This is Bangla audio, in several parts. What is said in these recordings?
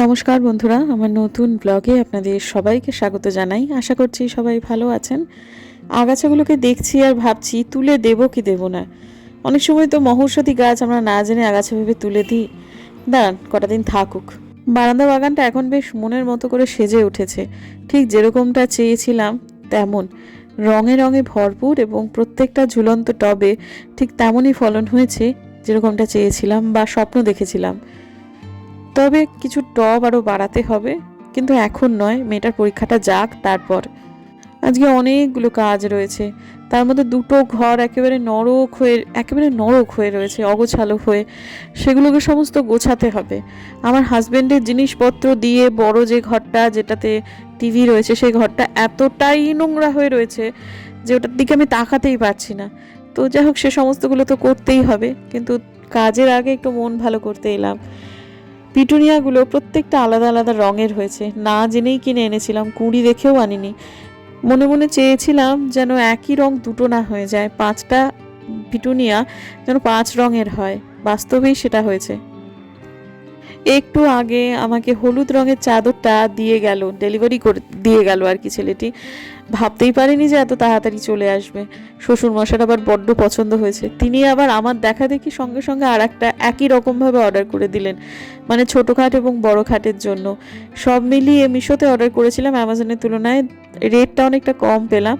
নমস্কার বন্ধুরা, আমার নতুন ব্লগে আপনাদের সবাইকে স্বাগত জানাই। আশা করছি সবাই ভালো আছেন। আগাছাগুলোকে দেখছি আর ভাবছি, তুলে দেব কি দেব না? অনেক সময় তো মহৌষধি গাছ আমরা না জেনে আগাছা ভেবে তুলে দিই। দাঁড়ান, কটা দিন থাকুক। বারান্দা বাগানটা এখন বেশ মনের মতো করে সেজে উঠেছে। ঠিক যেরকমটা চেয়েছিলাম, তেমন। রঙে রঙে ভরপুর এবং প্রত্যেকটা ঝুলন্ত টবে ঠিক তেমনই ফলন হয়েছে যেরকমটা চেয়েছিলাম বা স্বপ্ন দেখেছিলাম। তবে কিছু টব আরও বাড়াতে হবে, কিন্তু এখন নয়, মেয়েটার পরীক্ষাটা যাক তারপর। আজকে অনেকগুলো কাজ রয়েছে, তার মধ্যে দুটো ঘর একেবারে নরক হয়ে, একেবারে নরক হয়ে রয়েছে, অগোছালো হয়ে। সেগুলোকে সমস্ত গোছাতে হবে। আমার হাজবেন্ডের জিনিসপত্র দিয়ে বড় যে ঘরটা, যেটাতে টিভি রয়েছে, সেই ঘরটা এতটাই নোংরা হয়ে রয়েছে যে ওটার দিকে আমি তাকাতেই পারছি না। তো যাই হোক, সে সমস্তগুলো তো করতেই হবে, কিন্তু কাজের আগে একটু মন ভালো করতে এলাম। পিটুনিয়াগুলো প্রত্যেকটা আলাদা আলাদা রঙের হয়েছে। না জেনেই কিনে এনেছিলাম, কুঁড়ি দেখেও আনিনি। মনে মনে চেয়েছিলাম যেন একই রং দুটো না হয়ে যায়, পাঁচটা পিটুনিয়া যেন পাঁচ রঙের হয়। বাস্তবেই সেটা হয়েছে। একটু আগে আমাকে হলুদ রঙের চাদরটা দিয়ে গেল, ডেলিভারি করে, দিয়ে গেল আর কি ছেলেটি। ভাবতেই পারিনি যে এত তাড়াতাড়ি চলে আসবে। শ্বশুর মশার আবার বড্ড পছন্দ হয়েছে। তিনি আবার আমার দেখা দেখি সঙ্গে সঙ্গে আর একটা একই রকমভাবে অর্ডার করে দিলেন মানে ছোটো খাট এবং বড় খাটের জন্য। সব মিলিয়ে মিশোতে অর্ডার করেছিলাম অ্যামাজনের তুলনায় রেটটা অনেকটা কম পেলাম।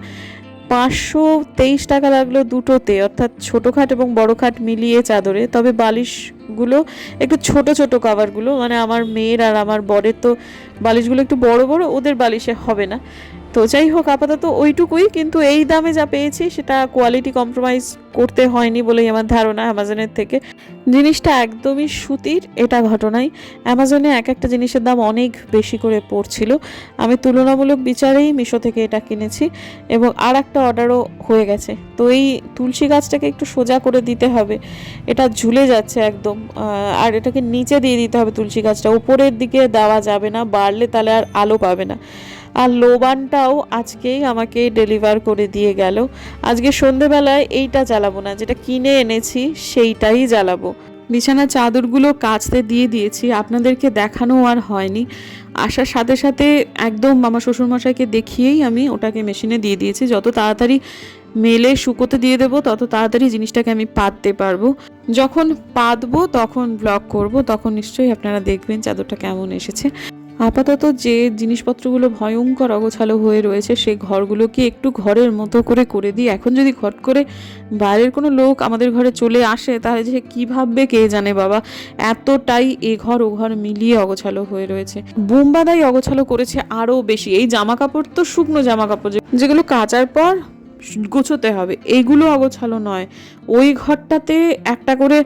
পাঁচশো তেইশ টাকা লাগল দুটোতে, অর্থাৎ ছোটো খাট এবং বড় খাট মিলিয়ে চাদরে। তবে বালিশগুলো একটু ছোট ছোট কাভারগুলো মানে আমার মেয়ের আর আমার বরের তো বালিশগুলো একটু বড় বড়, ওদের বালিশে হবে না। তো যাই হোক, আপাতত ওইটুকুই, কিন্তু এই দামে যা পেয়েছি সেটা কোয়ালিটি কম্প্রোমাইজ করতে হয়নি বলেই আমার ধারণা অ্যামাজনের থেকে। জিনিসটা একদমই সুতির, এটা ঘটনাই। অ্যামাজনে এক একটা জিনিসের দাম অনেক বেশি করে পড়ছিল। আমি তুলনামূলক বিচারেই মিশো থেকে এটা কিনেছি এবং আর একটা অর্ডারও হয়ে গেছে। তো এই তুলসী গাছটাকে একটু সোজা করে দিতে হবে। এটা ঝুলে যাচ্ছে একদম আর এটাকে নিচে দিয়ে দিতে হবে তুলসী গাছটা। উপরের দিকে দেওয়া যাবে না, বাড়লে তাহলে আর আলো পাবে না। আর লোবানটাও আজকেই আমাকে ডেলিভার করে দিয়ে গেল। আজকে সন্ধেবেলায় এইটা জ্বালাবো না, যেটা কিনে এনেছি সেইটাই জ্বালাবো। বিছানার চাদরগুলো কাচতে দিয়ে দিয়েছি, আপনাদেরকে দেখানো আর হয়নি। আসার সাথে সাথে একদম আমার শ্বশুরমশাইকে দেখিয়েই আমি ওটাকে মেশিনে দিয়ে দিয়েছি। যত তাড়াতাড়ি মেলে শুকোতে দিয়ে দেবো, তত তাড়াতাড়ি জিনিসটাকে আমি পাততে পারব। যখন পাতবো, তখন ব্লগ করব, তখন নিশ্চয়ই আপনারা দেখবেন চাদরটা কেমন এসেছে। আপাতত যে জিনিসপত্রগুলো ভয়ঙ্কর অগোছালো হয়ে রয়েছে, সেই ঘরগুলোকে একটু ঘরের মতো করে করে দিই। এখন যদি ঘট করে বাইরের কোনো লোক আমাদের ঘরে চলে আসে, তাহলে যে কী ভাববে কে জানে বাবা? এতটাই এ ঘর ও ঘর মিলিয়ে অগোছালো হয়ে রয়েছে। বোম্বাদাই অগোছালো করেছে আরও বেশি। এই জামা কাপড় তো শুকনো জামা কাপড় যেগুলো কাচার পর গোছোতে হবে। এইগুলো অগোছালো নয়। ওই ঘরটাতে একটা করে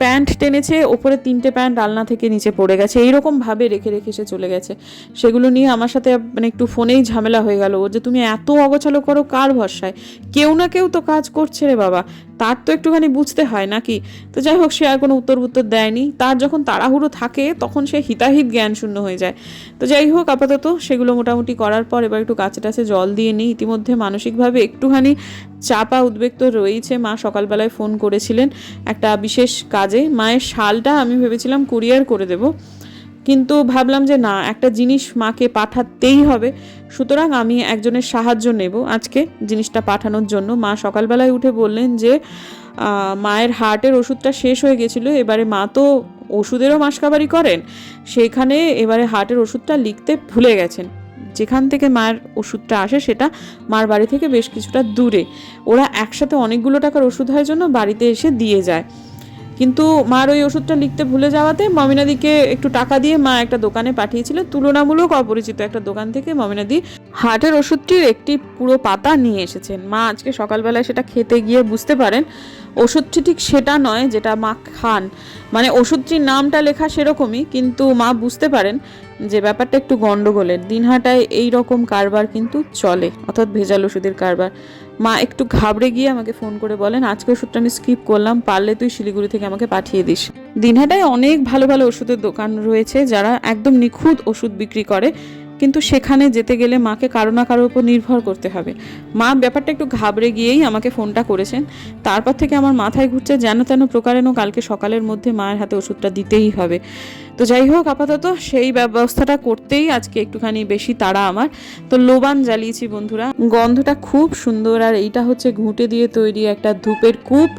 প্যান্ট টেনেছে, ওপরে তিনটে প্যান্ট আলনা থেকে নিচে পড়ে গেছে। এইরকমভাবে রেখে রেখে সে চলে গেছে। সেগুলো নিয়ে আমার সাথে মানে একটু ফোনেই ঝামেলা হয়ে গেল। যে তুমি এত অগোছালো করো, কার ভরসায়? কেউ না কেউ তো কাজ করছে রে বাবা। তার তো একটুখানি বুঝতে হয় নাকি? তো যাই হোক, সে আর কোনো উত্তর উত্তর দেয়নি। তার যখন তাড়াহুড়ো থাকে, তখন সে হিতাহিত জ্ঞান শূন্য হয়ে যায়। তো যাই হোক, আপাতত সেগুলো মোটামুটি করার পর এবার একটু কাছে টাছে জল দিয়ে নিই। ইতিমধ্যে মানসিকভাবে একটুখানি চাপা উদ্বেগ তো রয়েছে মা সকালবেলায় ফোন করেছিলেন একটা বিশেষ কাজে। মায়ের শালটা আমি ভেবেছিলাম কুরিয়ার করে দেব। কিন্তু ভাবলাম যে না, একটা জিনিস মাকে পাঠাতেই হবে। সুতরাং আমি একজনের সাহায্য নেব আজকে জিনিসটা পাঠানোর জন্য। মা সকালবেলায় উঠে বললেন যে মায়ের হার্টের ওষুধটা শেষ হয়ে গেছিল, এবারে মা তো ওষুধেরও মাসকাবারি করেন, সেইখানে এবারে হার্টের ওষুধটা লিখতে ভুলে গেছেন। যেখান থেকে মায়ের ওষুধটা আসে সেটা মার বাড়ি থেকে বেশ কিছুটা দূরে। ওরা একসাথে অনেকগুলো টাকার ওষুধ হয় জন্য বাড়িতে এসে দিয়ে যায়। কিন্তু মার ওই ওষুধটা লিখতে ভুলে যাওয়াতে মমিনাদিকে একটু টাকা দিয়ে মা একটা দোকানে পাঠিয়েছিল। তুলনামূলক অপরিচিত একটা দোকান থেকে মমিনাদি হার্টের ওষুধটির একটি পুরো পাতা নিয়ে এসেছেন। মা আজকে সকালবেলায় সেটা খেতে গিয়ে বুঝতে পারেন। ওষুধটি ঠিক সেটা নয়, যেটা মা খান। মানে ওষুধটির নামটা লেখা সেরকমই, কিন্তু মা বুঝতে পারেন যে ব্যাপারটা একটু গন্ডগোলের। দিনহাটায় এই রকম কারবার কিন্তু চলে, অর্থাৎ ভেজাল ওষুধের কারবার। মা একটু ঘাবড়ে গিয়ে আমাকে ফোন করে বলেন, আজকে ওষুধটা আমি স্কিপ করলাম, পারলে তুই শিলিগুড়ি থেকে আমাকে পাঠিয়ে দিস। দিনহাটায় অনেক ভালো ভালো ওষুধের দোকান রয়েছে, যারা একদম নিখুঁত ওষুধ বিক্রি করে। কিন্তু সেখানে যেতে গেলে মাকে কারও না কারোর উপর নির্ভর করতে হবে। মা ব্যাপারটা একটু ঘাবড়ে গিয়েই আমাকে ফোনটা করেছেন। তারপর থেকে আমার মাথায় ঘুরছে যেন তেন প্রকারেণ কালকে সকালের মধ্যে মায়ের হাতে ওষুধটা দিতেই হবে। তো যাই হোক, আপাতত সেই ব্যবস্থাটা করতেই আজকে একটুখানি বেশি তাড়া আমার। তো লোবান জ্বালিয়েছি বন্ধুরা। গন্ধটা খুব সুন্দর আর এইটা হচ্ছে ঘুঁটে দিয়ে তৈরি একটা ধূপের কূপ,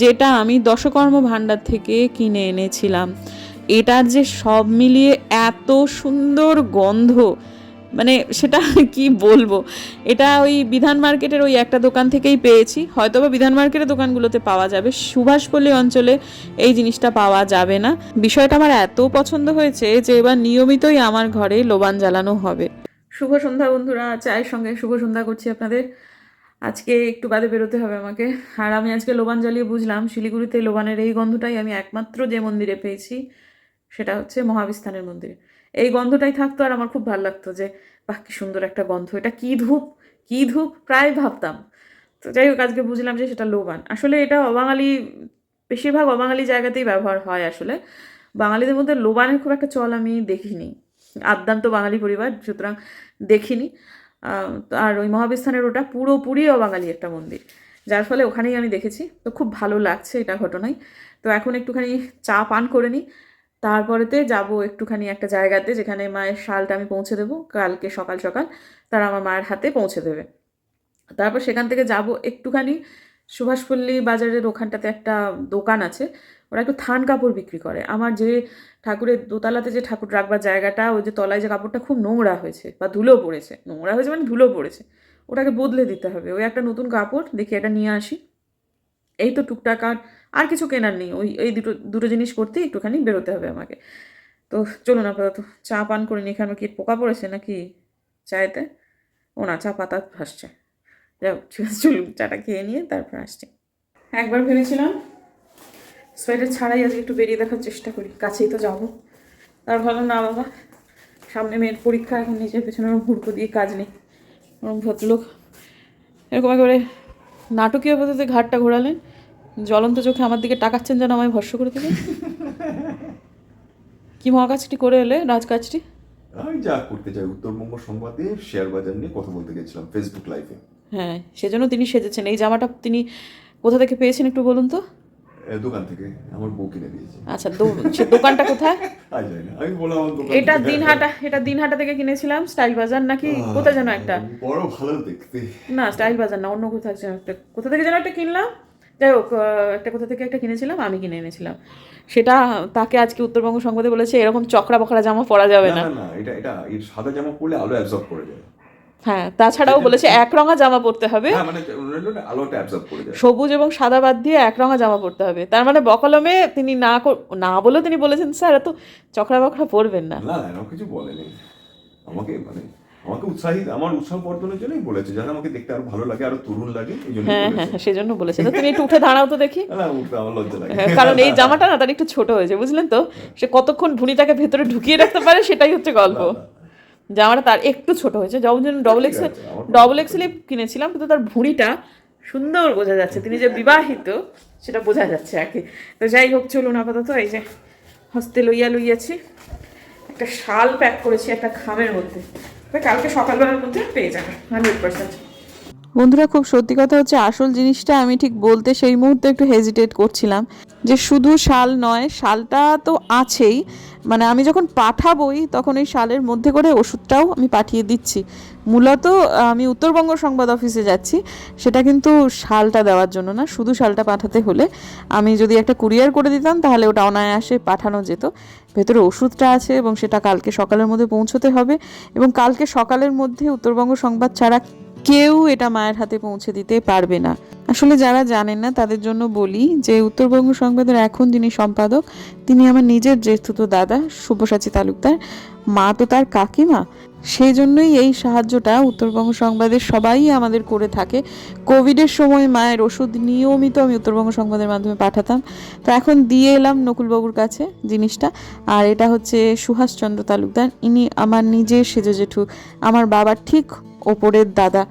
যেটা আমি দশকর্ম ভাণ্ডার থেকে কিনে এনেছিলাম। এটার যে সব মিলিয়ে এত সুন্দর গন্ধ মানে সেটা কি বলব? এটা ওই বিধান মার্কেটের ওই একটা দোকান থেকেই পেয়েছি। হয়তো বা বিধান মার্কেটের দোকানগুলোতে পাওয়া যাবে। সুভাষপল্লী অঞ্চলে এই জিনিসটা পাওয়া যাবে না। বিষয়টা আমার এত পছন্দ হয়েছে যে এবার নিয়মিতই আমার ঘরে লোবান জ্বালানো হবে। শুভ সন্ধ্যা বন্ধুরা, চায়ের সঙ্গে শুভ সন্ধ্যা করছি আপনাদের। আজকে একটু বাদে বেরোতে হবে আমাকে। আর আমি আজকে লোবান জ্বালিয়ে বুঝলাম শিলিগুড়িতে লোবানের এই গন্ধটাই আমি একমাত্র যে মন্দিরে পেয়েছি। সেটা হচ্ছে মহাবিস্থানের মন্দিরে। এই গন্ধটাই থাকতো আর আমার খুব ভালো লাগতো যে, বাহ, কি সুন্দর একটা গন্ধ। এটা কী ধূপ? কী ধূপ? প্রায় ভাবতাম। তো যাই হোক, আজকে বুঝলাম যে সেটা লোবান। আসলে এটা অবাঙালি, বেশিরভাগ অবাঙালি জায়গাতেই ব্যবহার হয় আসলে। বাঙালিদের মধ্যে লোবানের খুব একটা চল আমি দেখিনি। আদ্যান্ত বাঙালি পরিবার, সুতরাং দেখিনি। আর ওই মহাবিস্থানের ওটা পুরোপুরি অবাঙালি একটা মন্দির। যার ফলে ওখানেই আমি দেখেছি। তো খুব ভালো লাগছে এটা ঘটনায়। তো এখন একটুখানি চা পান করে নিই। তারপরেতে যাব একটুখানি একটা জায়গাতে যেখানে মায়ের শালটা আমি পৌঁছে দেবো, কালকে সকাল সকাল। তারা আমার মায়ের হাতে পৌঁছে দেবে। তারপর সেখান থেকে যাব একটুখানি সুভাষপল্লী বাজারের ওখানটাতে একটা দোকান আছে, ওরা একটু থান কাপড় বিক্রি করে। আমার যে ঠাকুরের দোতলাতে যে ঠাকুর রাখবার জায়গাটা, ওই যে তলায় যে কাপড়টা খুব নোংরা হয়েছে বা ধুলো পড়েছে। নোংরা হয়েছে মানে ধুলো পড়েছে। ওটাকে বদলে দিতে হবে। ওই একটা নতুন কাপড়, দেখি এটা নিয়ে আসি। এই তো টুকটাক আর আর কিছু কেনার নেই। ওই, এই দুটো দুটো জিনিস করতেই একটুখানি বেরোতে হবে আমাকে। তো চলুন আপাতত, চা পান করে নিই এখানে কি পোকা পড়েছে নাকি চায়েতে? ও না, চা পাতা ভাসছে। যাই হোক, ঠিক আছে, চলুন, চাটা খেয়ে নিয়ে তারপর আসছি। একবার ভেবেছিলাম সোয়েটার ছাড়াই আজকে একটু বেরিয়ে দেখার চেষ্টা করি। কাছেই তো যাব। তার ভালো, না বাবা, সামনে মেয়ের পরীক্ষা, এখন নিজের পেছনে ওরম হুড়কো দিয়ে কাজ নেই। ওরম ভদ্রলোক। এরকম একেবারে নাটকীয় পদ্ধতিতে ঘাটটা ঘোরালেন। জ্বলন্ত চোখে আমার দিকে টাকাচ্ছেন যেন আমায় ভস্য করে দেবে কি মহাকাজটি করে এলে রাজকাজটি? আমি যা করতে চাই উত্তরবঙ্গ সংবাদে শেয়ার বাজার নিয়ে কথা বলতে গেছিলাম ফেসবুক লাইভে হ্যাঁ সেজন্য তিনি সেজেছেন। এই জামাটা তিনি কোথা থেকে পেয়েছেন একটু বলুন তো? দোকান থেকে আমার বউ কিনে দিয়েছে। আচ্ছা সে দোকানটা কোথায়? আমি বললাম এটা দিনহাটা এটা দিনহাটা থেকে কিনেছিলাম স্টাইল বাজার নাকি? কোথায় যেন একটা? বড় ভালো দেখতে। না স্টাইল বাজার না অন্য কোথাও যেন একটা কোথা থেকে যেন একটা কিনলাম? যাই হোক একটা কোথা থেকে একটা কিনেছিলাম আমি কিনে এনেছিলাম। সেটা তাকে আজকে উত্তরবঙ্গ সংবাদে বলেছে এরকম চকরা বকরা জামা পরা যাবে না। এটা এটা এই সাদা জামা পরলে আলো অ্যাবজর্ব করে যায় হ্যাঁ তাছাড়াও বলেছে এক রঙা জামা পরতে হবে। হ্যাঁ মানে সবুজ এবং সাদা বাদ দিয়ে এক রঙা জামা পরতে হবে। তার মানে বকলমে তিনি না না বলেও তিনি বলেছেন স্যার এত চকরা বকরা পরবেন না। না না কিছু বলেনি। আমাকে মানে আমাকে উৎসাহিত আমার উৎসাহ বর্ধনের জন্যই বলেছে। যাতে আমাকে দেখতে আরও ভালো লাগে আরও তরুণ লাগে এই জন্য হ্যাঁ হ্যাঁ হ্যাঁ, সেজন্য বলেছে। তো তুমি একটু উঠে দাঁড়াও তো দেখি। না উঠতে আমার লজ্জা লাগে। হ্যাঁ, কারণ এই জামাটা না তার একটু ছোট হয়েছে বুঝলেন তো? সে কতক্ষণ ভুঁড়িটাকে ভেতরে ঢুকিয়ে রাখতে পারে সেটাই হচ্ছে গল্প। জামাটা তার একটু ছোট হয়েছে যখন জন্য ডবল আমার ডবল এক্সেলে কিনেছিলাম কিন্তু তার ভুঁড়িটা সুন্দর বোঝা যাচ্ছে। তিনি যে বিবাহিত সেটা বোঝা যাচ্ছে আর কি। তো যাই হোক চলুন আপাতত এই যে হস্তে লইয়া লইয়াছি। একটা শাল প্যাক করেছি একটা খামের মধ্যে। কালকে সকালবেলার মধ্যে পেয়ে যাবে। Hundred percent. বন্ধুরা, খুব সত্যি কথা হচ্ছে আসল জিনিসটা আমি ঠিক বলতে সেই মুহূর্তে একটু হেজিটেট করছিলাম যে শুধু শাল নয়, শালটা তো আছেই। মানে আমি যখন পাঠাবই, তখন এই শালের মধ্যে করে ওষুধটাও আমি পাঠিয়ে দিচ্ছি। মূলত, আমি উত্তরবঙ্গ সংবাদ অফিসে যাচ্ছি, সেটা কিন্তু শালটা দেওয়ার জন্য না, শুধু শালটা পাঠাতে হলে। আমি যদি একটা কুরিয়ার করে দিতাম, তাহলে ওটা অনায়াসে পাঠানো যেত। ভেতরে ওষুধটা আছে এবং সেটা কালকে সকালের মধ্যে পৌঁছতে হবে এবং কালকে সকালের মধ্যে উত্তরবঙ্গ সংবাদ ছাড়া কেউ এটা মায়ের হাতে পৌঁছে দিতে পারবে না। আসলে যারা জানেন না, তাদের জন্য বলি যে উত্তরবঙ্গ সংবাদের এখন যিনি সম্পাদক, তিনি আমার নিজের জ্যেষ্ঠত দাদা, শুভসাচী তালুকদার। মা তো তার কাকিমা। সেই জন্যই এই সাহায্যটা উত্তরবঙ্গ সংবাদের সবাই আমাদের করে থাকে। কোভিডের সময় মায়ের ওষুধ নিয়মিত আমি উত্তরবঙ্গ সংবাদের মাধ্যমে পাঠাতাম। তো এখন দিয়ে এলাম নকুলবাবুর কাছে জিনিসটা। আর এটা হচ্ছে সুভাষচন্দ্র তালুকদার। ইনি আমার নিজের সেজে জেঠু আমার বাবার ঠিক ওপরের দাদা।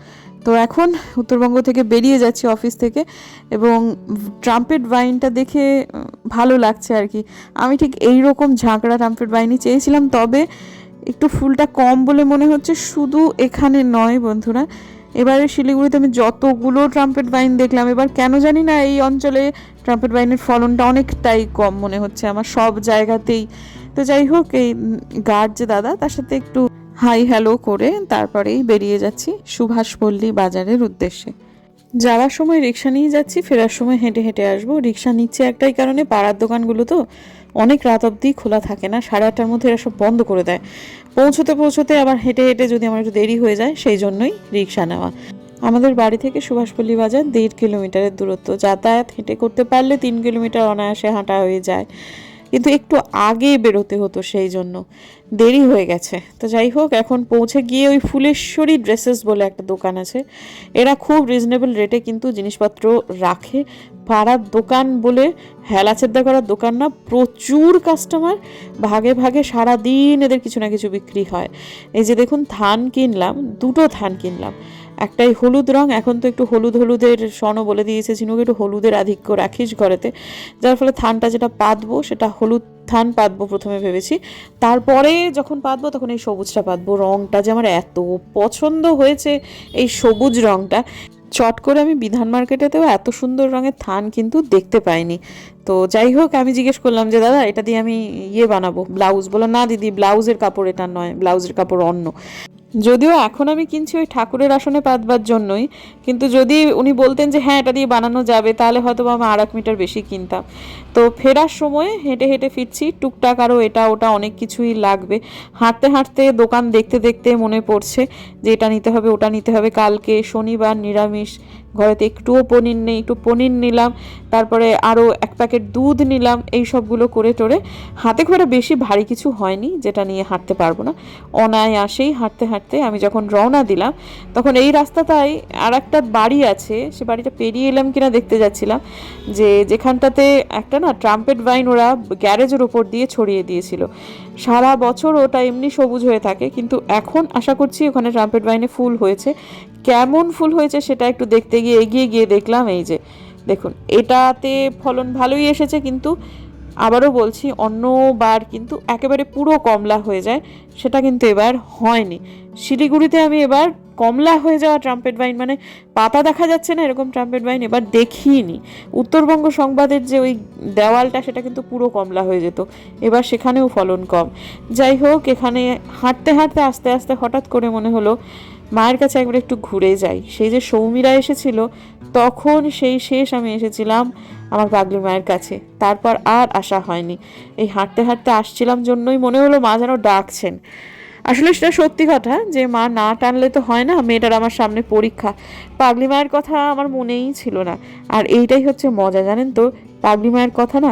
তো এখন উত্তরবঙ্গ থেকে বেরিয়ে যাচ্ছি অফিস থেকে এবং ট্রাম্পেট ওয়াইনটা দেখে ভালো লাগছে আর কি। আমি ঠিক এই রকম ঝাঁকড়া ট্রাম্পেট ওয়াইনই চেয়েছিলাম, তবে একটু ফুলটা কম বলে মনে হচ্ছে, শুধু এখানে নয় বন্ধুরা। এবারে শিলিগুড়িতে আমি যতগুলো ট্রাম্পেট ওয়াইন দেখলাম, এবার কেন জানি না এই অঞ্চলে ট্রাম্পেট ওয়াইনের ফলনটা অনেকটাই কম মনে হচ্ছে আমার সব জায়গাতেই। তো যাই হোক, এই গার্ড যে দাদা, তার সাথে একটু হাই হ্যালো করে তারপরেই বেরিয়ে যাচ্ছি সুভাষপল্লী বাজারের উদ্দেশ্যে। যাওয়ার সময় রিক্সা নিয়ে যাচ্ছি, ফেরার সময় হেঁটে হেঁটে আসব। রিক্সা নিচ্ছে একটাই কারণে পাড়ার দোকানগুলো তো অনেক রাত অবধি খোলা থাকে না, সাড়ে আটটার মধ্যে এরা সব বন্ধ করে দেয়। পৌঁছতে পৌঁছতে আবার হেঁটে হেঁটে যদি আমার একটু দেরি হয়ে যায়, সেই জন্যই রিক্সা নেওয়া। আমাদের বাড়ি থেকে সুভাষপল্লী বাজার দেড় কিলোমিটারের দূরত্ব। যাতায়াত হেঁটে করতে পারলে তিন কিলোমিটার অনায়াসে হাঁটা হয়ে যায়। কিন্তু একটু আগে বেরোতে হতো সেই জন্য। দেরি হয়ে গেছে। তো যাই হোক, এখন পৌঁছে গিয়ে ওই ফুলেশ্বরী ড্রেসেস বলে একটা দোকান আছে। এরা খুব রিজনেবল রেটে কিন্তু জিনিসপত্র রাখে। পাড়ার দোকান বলে হেলাচেদ্দা করার দোকান না, প্রচুর কাস্টমার ভাগে ভাগে সারা দিন এদের কিছু না কিছু বিক্রি হয়। এই যে দেখুন, ধান কিনলাম, দুটো ধান কিনলাম। একটাই হলুদ রং, এখন তো একটু হলুদ হলুদের সনও বলে দিয়েছে ঝিনুক, একটু হলুদের আধিক্য রাখিস ঘরেতে। যার ফলে থানটা যেটা পাতবো, সেটা হলুদ থান পাতবো প্রথমে ভেবেছি। তারপরে যখন পাতবো, তখন এই সবুজটা পাতবো। রংটা যে আমার এত পছন্দ হয়েছে এই সবুজ রংটা। চট করে আমি বিধান মার্কেটেতেও এত সুন্দর রঙের থান কিন্তু দেখতে পাইনি। তো যাই হোক, আমি জিজ্ঞেস করলাম যে, দাদা, এটা দিয়ে আমি ইয়ে বানাবো, ব্লাউজ? বলো না দিদি, ব্লাউজের কাপড় এটা নয়, ব্লাউজের কাপড় অন্য। যদিও এখন আমি কিনছি ওই ঠাকুরের আসনে পাতবার জন্যই, কিন্তু যদি উনি বলতেন যে হ্যাঁ এটা দিয়ে বানানো যাবে, তাহলে হয়তো আমি আর এক মিটার বেশি কিনতাম। তো ফেরার সময় হেঁটে হেঁটে ফিরছি, টুকটাক আরও এটা ওটা অনেক কিছুই লাগবে। হাঁটতে হাঁটতে দোকান দেখতে দেখতে মনে পড়ছে যে, এটা নিতে হবে, ওটা নিতে হবে। কালকে শনিবার নিরামিষ ঘরেতে একটুও পনির নেই, একটু পনির নিলাম, তারপরে আরও এক প্যাকেট দুধ নিলাম, এই সবগুলো করে টোরে। হাতে করে বেশি ভারী কিছু হয়নি, যেটা নিয়ে হাঁটতে পারব না। অনায়াসেই হাঁটতে হাঁটতে আমি যখন রওনা দিলাম, তখন এই রাস্তাটায় আর একটা বাড়ি আছে, সে বাড়িটা পেরিয়ে এলাম কিনা দেখতে যাচ্ছিলাম, যে যেখানটাতে একটা না ট্রাম্পেট ভাইন ওরা গ্যারেজের ওপর দিয়ে ছড়িয়ে দিয়েছিল। সারা বছর ওটা এমনি সবুজ হয়ে থাকে, কিন্তু এখন আশা করছি ওখানে ট্রাম্পেট বাইনে ফুল হয়েছে। কেমন ফুল হয়েছে সেটা একটু দেখতে গিয়ে এগিয়ে গিয়ে দেখলাম এই যে। দেখুন, এটাতে ফলন ভালোই এসেছে, কিন্তু আবারও বলছি, অন্যবার কিন্তু একেবারে পুরো কমলা হয়ে যায়, সেটা কিন্তু এবার হয়নি। শিলিগুড়িতে আমি এবার কমলা হয়ে যাওয়া ট্রাম্পেট বাইন মানে পাতা দেখা যাচ্ছে না এরকম ট্রাম্পেট বাইন এবার দেখিনি। উত্তরবঙ্গ সংবাদের যে ওই দেওয়ালটা, সেটা কিন্তু পুরো কমলা হয়ে যেত। এবার সেখানেও ফলন কম। যাই হোক, এখানে হাঁটতে হাঁটতে, আস্তে আস্তে হঠাৎ করে মনে হলো, মায়ের কাছে একবার একটু ঘুরে যাই। সেই যে সৌমিরা এসেছিল, তখন সেই শেষ আমি এসেছিলাম। আমার পাগলি মায়ের কাছে। তারপর আর আসা হয়নি। এই হাঁটতে হাঁটতে আসছিলাম জন্যই মনে হলো মা যেন ডাকছেন। আসলে সেটা সত্যি কথা যে মা না টানলে তো হয় না, মেয়েটার আমার সামনে পরীক্ষা। পাগলি মায়ের কথা আমার মনেই ছিল না। আর এইটাই হচ্ছে মজা, জানেন তো? পাগলি মায়ের কথা না,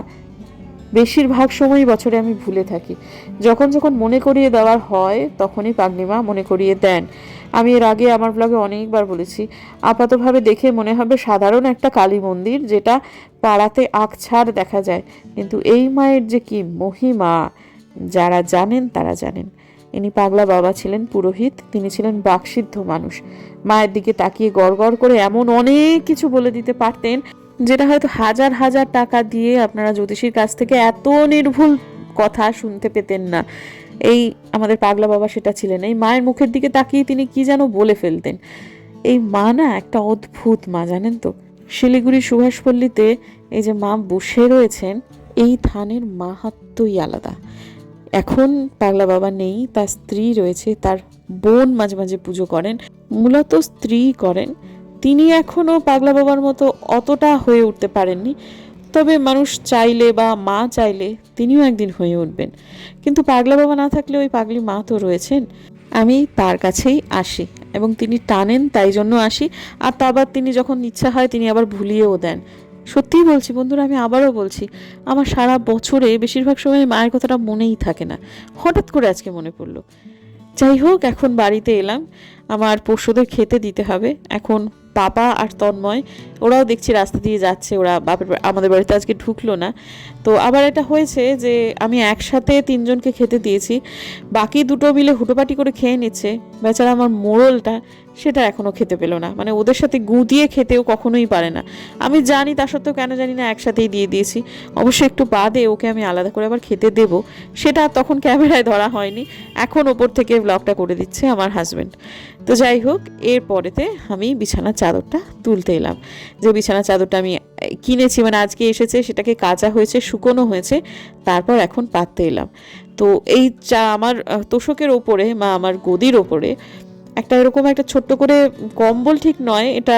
বেশিরভাগ সময়ই বছরে আমি ভুলে থাকি। যখন যখন মনে করিয়ে দেওয়ার হয়, তখনই পাগলিমা মনে করিয়ে দেন। আমি এর আগে আমার ব্লগে অনেকবার বলেছি, আপাতভাবে দেখে মনে হবে সাধারণ একটা কালী মন্দির যেটা পাড়াতে আকছাড় দেখা যায়। কিন্তু এই মায়ের যে কি মহিমা, যারা জানেন তারা জানেন। ইনি পাগলা বাবা ছিলেন পুরোহিত, তিনি ছিলেন বাকসিদ্ধ মানুষ। মায়ের দিকে তাকিয়ে গড় গড় করে এমন অনেক কিছু বলে দিতে পারতেন, যেটা হয়তো হাজার হাজার টাকা দিয়ে আপনারা জ্যোতিষীর কাছ থেকে এত নির্ভুল কথা শুনতে পেতেন না। এই আমাদের পাগলা বাবা সেটা ছিলেন। এই মায়ের মুখের দিকে তাকিয়ে তিনি কি যেন বলে ফেলতেন। এই মা না একটা অদ্ভুত মা, জানেন তো? শিলিগুড়ি সুভাষপল্লীতে এই যে মা বসে রয়েছেন, এই ধানের মাহাত্মই আলাদা। এখন পাগলা বাবা নেই, তার স্ত্রী রয়েছে, তার বোন মাঝে মাঝে পুজো করেন, মূলত স্ত্রী করেন। তিনি এখনও পাগলা বাবার মতো অতটা হয়ে উঠতে পারেননি। তবে মানুষ চাইলে বা মা চাইলে তিনিও একদিন হয়ে উঠবেন। কিন্তু পাগলা বাবা না থাকলে ওই পাগলি মা তো রয়েছেন। আমি তার কাছেই আসি এবং তিনি টানেন, তাই জন্য আসি। আর তা আবার তিনি যখন ইচ্ছা হয় তিনি আবার ভুলিয়েও দেন। সত্যিই বলছি বন্ধুরা, আমি আবারও বলছি, আমার সারা বছরে বেশিরভাগ সময় মায়ের কথাটা মনেই থাকে না। হঠাৎ করে আজকে মনে পড়ল। যাই হোক, এখন বাড়িতে এলাম। আমার পশুদের খেতে দিতে হবে। এখন পাপা আর তন্ময়, ওরাও দেখছি রাস্তা দিয়ে যাচ্ছে, ওরা বাপের আমাদের বাড়িতে আজকে ঢুকলো না। তো আবার এটা হয়েছে যে আমি একসাথে তিনজনকে খেতে দিয়েছি, বাকি দুটো মিলে হুটোপাটি করে খেয়ে নিচ্ছে। বেচারা আমার মোড়লটা, সেটা এখনও খেতে পেল না। মানে ওদের সাথে গুঁদিয়ে খেতেও কখনোই পারে না। আমি জানি, তা সত্ত্বেও কেন জানি না একসাথেই দিয়ে দিয়েছি। অবশ্যই একটু বাদে ওকে আমি আলাদা করে আবার খেতে দেব। সেটা তখন ক্যামেরায় ধরা হয়নি। এখন ওপর থেকে ব্লগটা করে দিচ্ছে আমার হাজব্যান্ড তো যাই হোক এরপরেতে আমি বিছানার চাদরটা তুলতে এলাম। যে বিছানার চাদরটা আমি কিনেছি মানে আজকে এসেছে, সেটাকে কাঁচা হয়েছে, শুকনো হয়েছে, তারপর এখন পাততে এলাম। তো এই চা, আমার তোষকের ওপরে বা আমার গদির ওপরে একটা এরকম একটা ছোট্ট করে কম্বল ঠিক নয়, এটা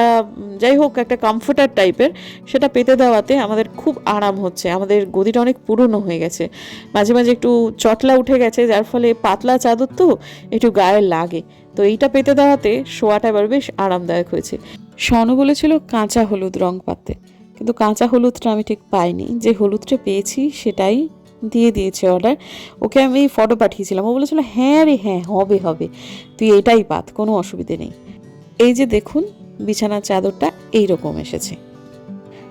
যাই হোক, একটা কমফোর্টার টাইপের সেটা পেতে দেওয়াতে আমাদের খুব আরাম হচ্ছে। আমাদের গদিটা অনেক পুরনো হয়ে গেছে। মাঝে মাঝে একটু চটলা উঠে গেছে, যার ফলে পাতলা চাদর তো একটু গায়ে লাগে। তো এইটা পেতে দেওয়াতে শোয়াটা এবার বেশ আরামদায়ক হয়েছে। স্বর্ণ বলেছিল কাঁচা হলুদ রং পাতে। কিন্তু কাঁচা হলুদটা আমি ঠিক পাইনি। যে হলুদটা পেয়েছি সেটাই দিয়ে দিয়েছে অর্ডার ওকে আমি ফটো পাঠিয়েছিলাম। ও বলেছিল হ্যাঁ রে হ্যাঁ হবে হবে। তুই এটাই পাত, কোনো অসুবিধে নেই। এই যে দেখুন, বিছানার চাদরটা এইরকম এসেছে।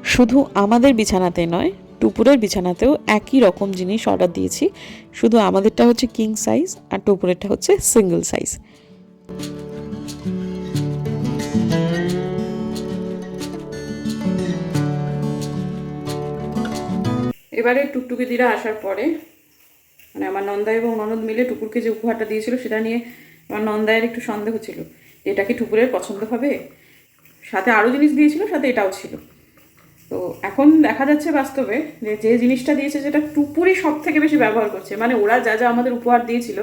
শুধু আমাদের বিছানাতে নয়, টুপুরের বিছানাতেও একই রকম জিনিস অর্ডার দিয়েছি। শুধু আমাদেরটা হচ্ছে কিং সাইজ আর টুপুরেরটা হচ্ছে সিঙ্গেল সাইজ এবারে টুকটুকি দিরা আসার পরে মানে আমার নন্দা এবং ননদ মিলে টুকুরকে যে উপহারটা দিয়েছিল সেটা নিয়ে আমার নন্দায়ের একটু সন্দেহ ছিল এটা কি টুকুরের পছন্দ হবে? সাথে আরও জিনিস দিয়েছিল, সাথে এটাও ছিল। তো এখন দেখা যাচ্ছে বাস্তবে যে যে জিনিসটা দিয়েছে যেটা টুপুরই সব থেকে বেশি ব্যবহার করছে মানে ওরা যা যা আমাদের উপহার দিয়েছিল,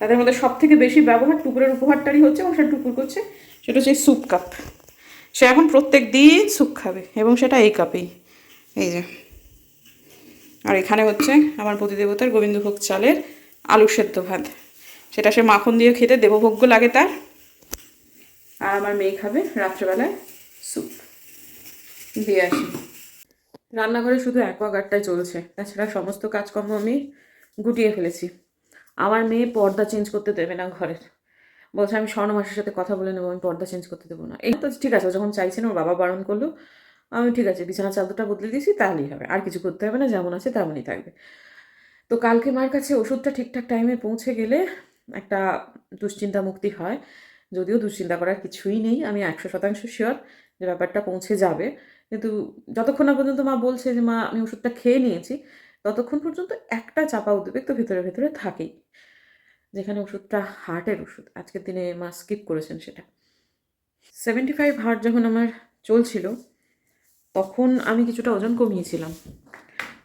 তাদের মধ্যে সব থেকে বেশি ব্যবহার টুকুরের উপহারটারই হচ্ছে এবং সেটা টুকুর করছে, সেটা হচ্ছে স্যুপ কাপ। সে এখন প্রত্যেক দিন স্যুপ খাবে এবং সেটা এই কাপেই, এই যে। আর এখানে হচ্ছে আমার প্রতিদেবতার গোবিন্দভোগ চালের আলু সেদ্ধ ভাত। সেটা সে মাখন দিয়ে খেতে দেবভোগ্য লাগে তার। আর আমার মেয়ে খাবে রাত্রেবেলায় স্যুপ। দিয়ে আসি। রান্নাঘরে শুধু অ্যাকোয়াগার্ডটাই চলছে। তাছাড়া সমস্ত কাজকর্ম আমি গুটিয়ে ফেলেছি। আমার মেয়ে পর্দা চেঞ্জ করতে দেবে না ঘরের। বলছে আমি স্বর্ণ মাসের সাথে কথা বলে নেব, আমি পর্দা চেঞ্জ করতে দেবো না। এই তো ঠিক আছে যখন চাইছেন ওর বাবা বারণ করল। আমি ঠিক আছে, বিছানা চাদরটা বদলে দিয়েছি তাহলেই হবে। আর কিছু করতে হবে না, যেমন আছে তেমনই থাকবে। তো কালকে মার কাছে ওষুধটা ঠিকঠাক টাইমে পৌঁছে গেলে একটা দুশ্চিন্তা মুক্তি হয়। যদিও দুশ্চিন্তা করার কিছুই নেই, আমি একশো শতাংশ শিওর যে ব্যাপারটা পৌঁছে যাবে। কিন্তু যতক্ষণ না পর্যন্ত মা বলছে যে, মা, আমি ওষুধটা খেয়ে নিয়েছি, ততক্ষণ পর্যন্ত একটা চাপা উদ্বেগ তো ভেতরে ভেতরে থাকেই। যেখানে ওষুধটা হার্টের ওষুধ। আজকের দিনে মা স্কিপ করেছেন সেটা। সেভেন্টি ফাইভ হার্ট যখন আমার চলছিল তখন আমি কিছুটা ওজন কমিয়েছিলাম।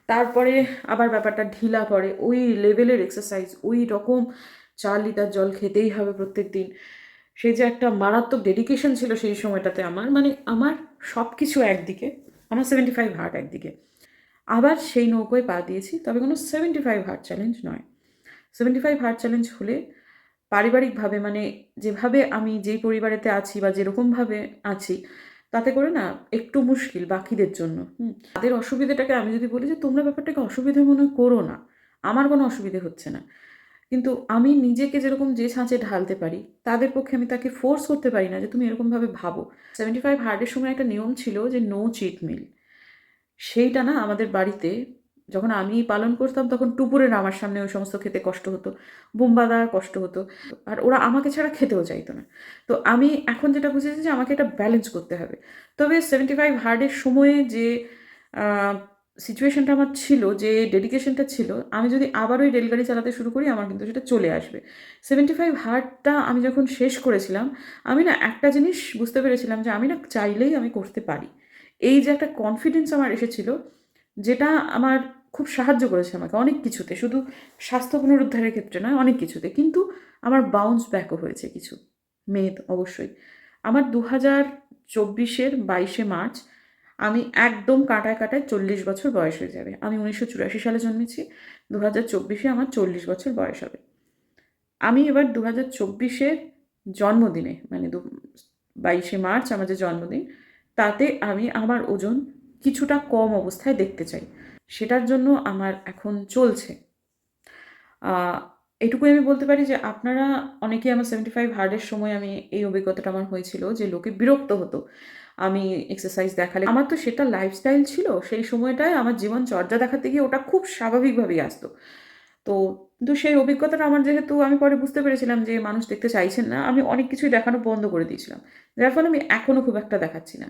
তারপরে আবার ব্যাপারটা ঢিলা পড়ে। ওই লেভেলের এক্সারসাইজ ওই রকম চার লিটার জল খেতেই হবে প্রত্যেক দিন সেই যে একটা মারাত্মক ডেডিকেশন ছিল সেই সময়টাতে আমার। মানে আমার সব কিছু একদিকে, আমার সেভেন্টি ফাইভ হার্ট একদিকে। আবার সেই নৌকোয় পা দিয়েছি, তবে কোনো সেভেন্টি ফাইভ হার্ট চ্যালেঞ্জ নয়। সেভেন্টি ফাইভ হার্ট চ্যালেঞ্জ হলে পারিবারিকভাবে মানে যেভাবে আমি যেই পরিবারেতে আছি বা যেরকমভাবে আছি তাতে করে না একটু মুশকিল বাকিদের জন্য। হুম, তাদের অসুবিধাটাকে আমি যদি বলি যে, তোমরা ব্যাপারটাকে অসুবিধে মনে করো না। আমার কোনো অসুবিধে হচ্ছে না। কিন্তু আমি নিজেকে যেরকম যে ছাঁচে ঢালতে পারি, তাদের পক্ষে আমি তাকে ফোর্স করতে পারি না যে, তুমি এরকমভাবে ভাবো। সেভেন্টি ফাইভ হার্ডের সময় একটা নিয়ম ছিল যে নো চিট মিল সেইটা না আমাদের বাড়িতে যখন আমি পালন করতাম, তখন টুপুরের আমার সামনে ওই সমস্ত খেতে কষ্ট হতো, বুম্বাদা কষ্ট হতো। আর ওরা আমাকে ছাড়া খেতেও চাইতো না। তো আমি এখন যেটা বুঝেছি যে আমাকে এটা ব্যালেন্স করতে হবে। তবে সেভেন্টি ফাইভ হার্ডের সময়ে যে সিচুয়েশনটা আমার ছিল, যে ডেডিকেশনটা ছিল, আমি যদি আবার ওই রেলগাড়ি চালাতে শুরু করি, আমার কিন্তু সেটা চলে আসবে। সেভেন্টি ফাইভ হার্ডটা আমি যখন শেষ করেছিলাম, আমি না একটা জিনিস বুঝতে পেরেছিলাম যে আমি না চাইলেই আমি করতে পারি। এই যে একটা কনফিডেন্স আমার এসেছিল যেটা আমার খুব সাহায্য করেছে আমাকে অনেক কিছুতে। শুধু স্বাস্থ্য পুনরুদ্ধারের ক্ষেত্রে নয়, অনেক কিছুতে। কিন্তু আমার বাউন্স ব্যাকও হয়েছে কিছু। মেদ, অবশ্যই। আমার দু হাজার চব্বিশের বাইশে মার্চ, আমি একদম কাটায় কাটায় চল্লিশ বছর বয়স হয়ে যাবে। আমি উনিশশো চুরাশি সালে জন্মেছি। দু হাজার চব্বিশে আমার চল্লিশ বছর বয়স হবে। আমি এবার দু হাজার চব্বিশের জন্মদিনে মানে দু বাইশে মার্চ আমার যে জন্মদিন, তাতে আমি আমার ওজন কিছুটা কম অবস্থায় দেখতে চাই। সেটার জন্য আমার এখন চলছে। এটুকুই আমি বলতে পারি যে আপনারা অনেকেই আমার সেভেন্টি ফাইভ হার্ডের সময় আমি এই অভিজ্ঞতাটা আমার হয়েছিল যে লোকে বিরক্ত হতো। আমি এক্সারসাইজ দেখালে আমার তো সেটা লাইফস্টাইল ছিল, সেই সময়টায় আমার জীবন চর্যা দেখাতে গিয়ে ওটা খুব স্বাভাবিকভাবেই আসতো। তো, কিন্তু সেই অভিজ্ঞতাটা আমার যেহেতু আমি পরে বুঝতে পেরেছিলাম যে মানুষ দেখতে চাইছেন না, আমি অনেক কিছুই দেখানো বন্ধ করে দিয়েছিলাম। যার ফলে আমি এখনও খুব একটা দেখাচ্ছি না।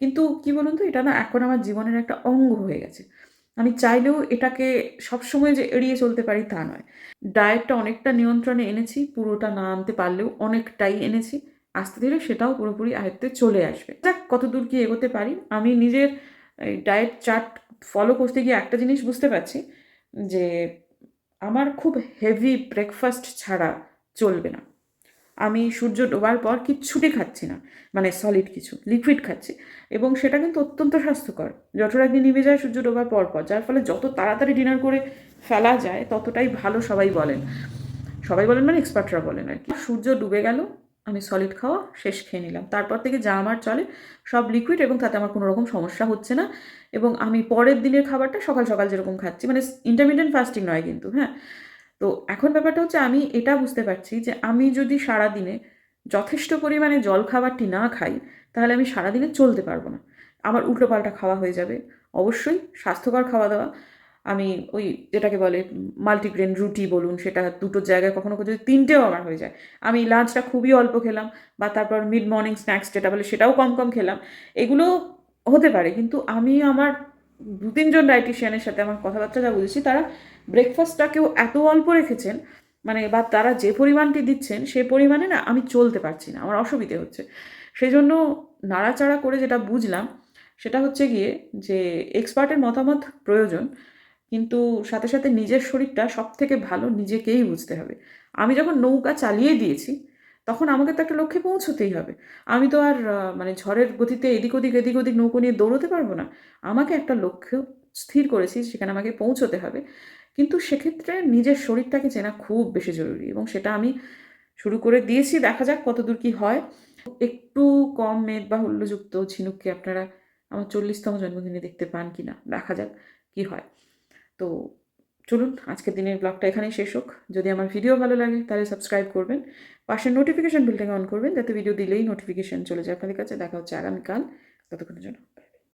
কিন্তু কি বলুন তো, এটা না এখন আমার জীবনের একটা অঙ্গ হয়ে গেছে। আমি চাইলেও এটাকে সবসময় যে এড়িয়ে চলতে পারি তা নয়। ডায়েটটা অনেকটা নিয়ন্ত্রণে এনেছি, পুরোটা না আনতে পারলেও অনেকটাই এনেছি। আস্তে ধীরে সেটাও পুরোপুরি আয়ত্তে চলে আসবে। যাক, কত দূর কি এগোতে পারি? আমি নিজের ডায়েট চার্ট ফলো করতে গিয়ে একটা জিনিস বুঝতে পারছি, যে আমার খুব হেভি ব্রেকফাস্ট ছাড়া চলবে না। আমি সূর্য ডোবার পর কিচ্ছুটি খাচ্ছি না মানে সলিড কিছু লিকুইড খাচ্ছি। এবং সেটা কিন্তু অত্যন্ত স্বাস্থ্যকর। যঠরাগ্নি নিভে যায় সূর্য ডোবার পর পর, যার ফলে যত তাড়াতাড়ি ডিনার করে ফেলা যায়, ততটাই ভালো সবাই বলেন। সবাই বলেন মানে এক্সপার্টরা বলেন আর কি। সূর্য ডুবে গেল, আমি সলিড খাওয়া শেষ খেয়ে নিলাম। তারপর থেকে যা আমার চলে, সব লিকুইড এবং তাতে আমার কোনো রকম সমস্যা হচ্ছে না। এবং আমি পরের দিনের খাবারটা সকাল সকাল যেরকম খাচ্ছি মানে ইন্টারমিডিয়েন্ট ফাস্টিং নয় কিন্তু হ্যাঁ। তো এখন ব্যাপারটা হচ্ছে আমি এটা বুঝতে পারছি যে আমি যদি সারা দিনে যথেষ্ট পরিমাণে জল খাবারটি না খাই, তাহলে আমি সারাদিনে চলতে পারব না। আমার উল্টোপাল্টা খাওয়া হয়ে যাবে। অবশ্যই স্বাস্থ্যকর খাওয়া দাওয়া। আমি ওই যেটাকে বলে মাল্টিগ্রেন রুটি বলুন, সেটা দুটোর জায়গায় কখনো কখনো যদি তিনটেও আমার হয়ে যায়। আমি লাঞ্চটা খুবই অল্প খেলাম বা তারপর মিড মর্নিং স্ন্যাক্স যেটা বলে সেটাও কম কম খেলাম। এগুলো হতে পারে, কিন্তু আমি আমার দু তিনজন ডায়েটিশিয়ানের সাথে আমার কথাবার্তা যা বুঝেছি, তারা ব্রেকফাস্টটাকেও এত অল্প রেখেছেন মানে বা তারা যে পরিমাণটি দিচ্ছেন সে পরিমাণে না আমি চলতে পারছি না, আমার অসুবিধে হচ্ছে। সেই জন্য নাড়াচাড়া করে যেটা বুঝলাম, সেটা হচ্ছে গিয়ে যে এক্সপার্টের মতামত প্রয়োজন, কিন্তু সাথে সাথে নিজের শরীরটা সব থেকে ভালো নিজেকেই বুঝতে হবে। আমি যখন নৌকা চালিয়ে দিয়েছি, তখন আমাকে তো একটা লক্ষ্যে পৌঁছতেই হবে। আমি তো আর মানে ঝড়ের গতিতে এদিক ওদিক এদিক ওদিক নৌকো নিয়ে দৌড়তে পারব না। আমাকে একটা লক্ষ্য স্থির করেছি, সেখানে আমাকে পৌঁছতে হবে। কিন্তু সেক্ষেত্রে নিজের শরীরটাকে চেনা খুব বেশি জরুরি এবং সেটা আমি শুরু করে দিয়েছি। দেখা যাক কত দূর কী হয়। একটু কম মেদ বা হুল্লোযুক্ত ঝিনুককে আপনারা আমার চল্লিশতম জন্মদিনে দেখতে পান কি না দেখা যাক কি হয়। তো চলুন, আজকের দিনের ব্লগটা এখানেই শেষ হোক। যদি আমার ভিডিও ভালো লাগে তাহলে সাবস্ক্রাইব করবেন, পাশের নোটিফিকেশান বিলটাকে অন করবেন, যাতে ভিডিও দিলেই নোটিফিকেশান চলে যায়। আপনাদের কাছে দেখা হচ্ছে আগামীকাল, ততক্ষণের জন্য।